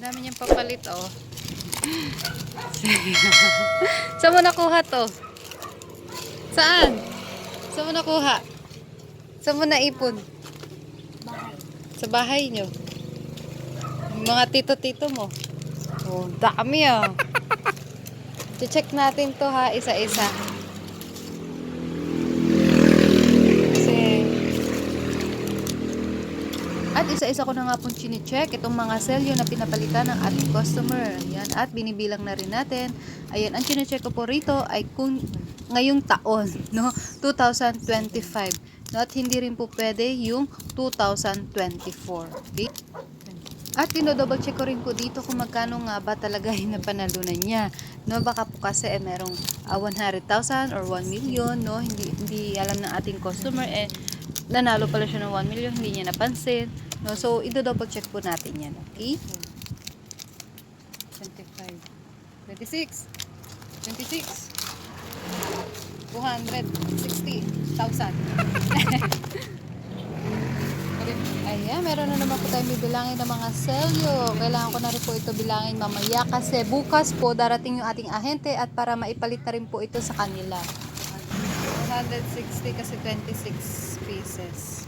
Dami niyang papalit, oh. Saan mo nakuha to? Saan? Saan mo nakuha? Saan mo naipon? Bahay. Sa bahay niyo. Yung mga tito-tito mo. Oh, dami ah. check natin to ha, isa-isa. Kasi... At isa-isa ko na nga pong chine-check itong mga selyo na pinapalitan ng ating customer. Ayan, at binibilang na rin natin. Ayan, ang chine-check ko po rito ay kung ngayong taon, no? 2025. No? At hindi rin po pwede yung 2024. Okay? At dino-double check ko rin po dito kung magkano nga ba talaga yung napanalunan niya. No, baka po kasi eh, merong ah, 100,000 or 1 million, no? Hindi hindi alam ng ating customer eh nanalo pala siya ng 1 million, hindi niya napansin. No, so ido-double check po natin 'yan, okay? 25 26 26 260,000 Ayan, meron na naman po tayong bibilangin ng mga selyo. Kailangan ko na rin po ito bilangin mamaya kasi bukas po darating yung ating ahente at para maipalit na rin po ito sa kanila. 160 kasi 26 pieces.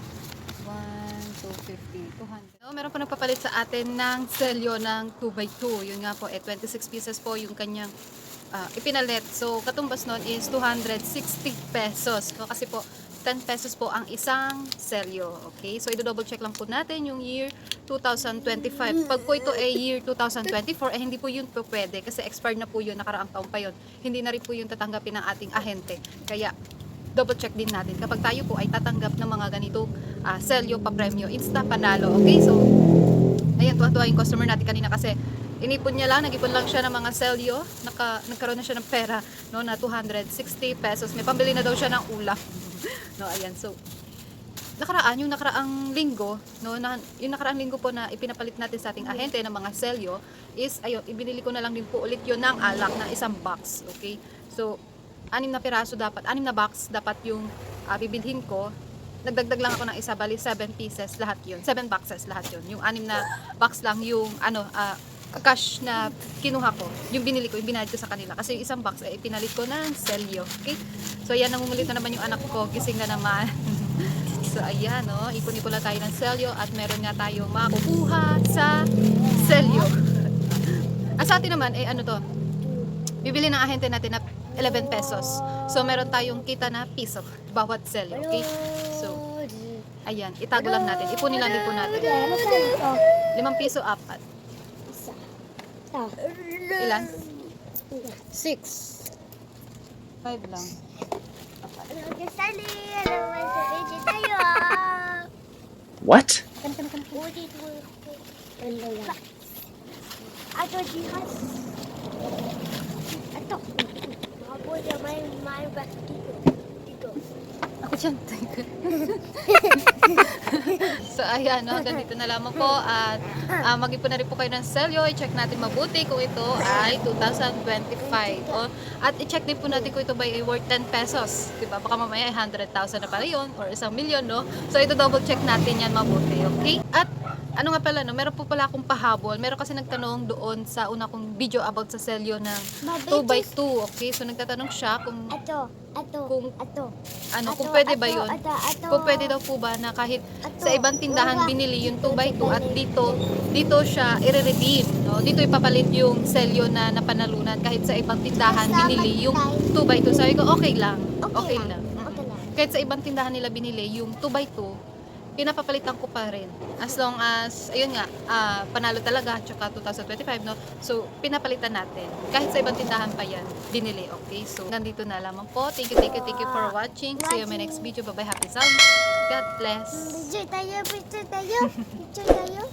1, 250, 200. So, meron po nagpapalit sa atin ng selyo ng 2x2. Yun nga po, eh, 26 pieces po yung kanyang ah, ipinalit. So, katumbas nun is 260 pesos. So, kasi po, 10 pesos po ang isang selyo. Okay? So, i-double check lang po natin yung year 2025. Pag po ito ay year 2024, eh hindi po yun po pwede kasi expired na po yun, nakaraang taon pa yun. Hindi na rin po yun tatanggapin ng ating ahente. Kaya, double check din natin. Kapag tayo po ay tatanggap ng mga ganito ah, selyo pa premyo, insta panalo. Okay? So, ayan, tuwa-tuwa yung customer natin kanina kasi inipon niya lang, nag-ipon lang siya ng mga selyo, naka, nagkaroon na siya ng pera no, na 260 pesos. May pambili na daw siya ng ulam. no, ayan. So, nakaraan, yung nakaraang linggo, no, na, yung nakaraang linggo po na ipinapalit natin sa ating ahente ng mga selyo is, ayun, ibinili ko na lang din po ulit yun ng alak na isang box. Okay? So, anim na piraso dapat, anim na box dapat yung ah, bibilhin ko. Nagdagdag lang ako ng isa, bali 7 pieces lahat yun. 7 boxes lahat yun. Yung anim na box lang yung ano, ah, cash na kinuha ko. Yung binili ko, yung binayad ko sa kanila. Kasi yung isang box, eh, pinalit ko ng selyo. Okay? So, yan, nangungulit na naman yung anak ko. Gising na naman. so, ayan, no? Ipon-ipon lang tayo ng selyo at meron nga tayo makukuha sa selyo. At sa atin naman, eh, ano to? Bibili ng ahente natin na 11 pesos. So, meron tayong kita na piso bawat selyo. Okay? So, ayan. Itago lang natin. Ipunin lang din po natin. Limang piso, apat. Ilan? Six. Five lang. Tayo? What? Ato jihas. Ato. Ako na may back dito. Dito. Ako dyan. so, ayan, no, hanggang dito na lamang po. At uh, mag-ipon na rin po kayo ng selyo. I-check natin mabuti kung ito ay 2025. O, at i-check din po natin kung ito ba worth 10 pesos. Diba? Baka mamaya ay 100,000 na pala yun or isang milyon, no? So, ito double check natin yan mabuti, okay? At ano nga pala, no? Meron po pala akong pahabol. Meron kasi nagtanong doon sa una kong video about sa selyo ng 2x2, okay? So, nagtatanong siya kung Ato. Ato. Kung- ato. ano, kung Ato, pwede ba ato, yun? Ato, ato. Kung pwede daw po ba na kahit Ato. sa ibang tindahan Wala. binili yung 2x2 at dito, dito siya i-redeem. No? Dito ipapalit yung selyo na napanalunan kahit sa ibang tindahan Kasama binili yung tayo. 2x2. Sabi ko, okay lang. Okay Okay lang. lang. Okay lang. Kahit sa ibang tindahan nila binili yung 2x2, pinapapalitan ko pa rin. As long as, ayun nga, ah, panalo talaga, tsaka 2025, no? So, pinapalitan natin. Kahit sa ibang tindahan pa yan, binili, okay? So, nandito na lamang po. Thank you, thank you, thank you for watching. See you in my next video. Bye-bye. Happy sound. God bless. Picture tayo, picture tayo. Picture tayo.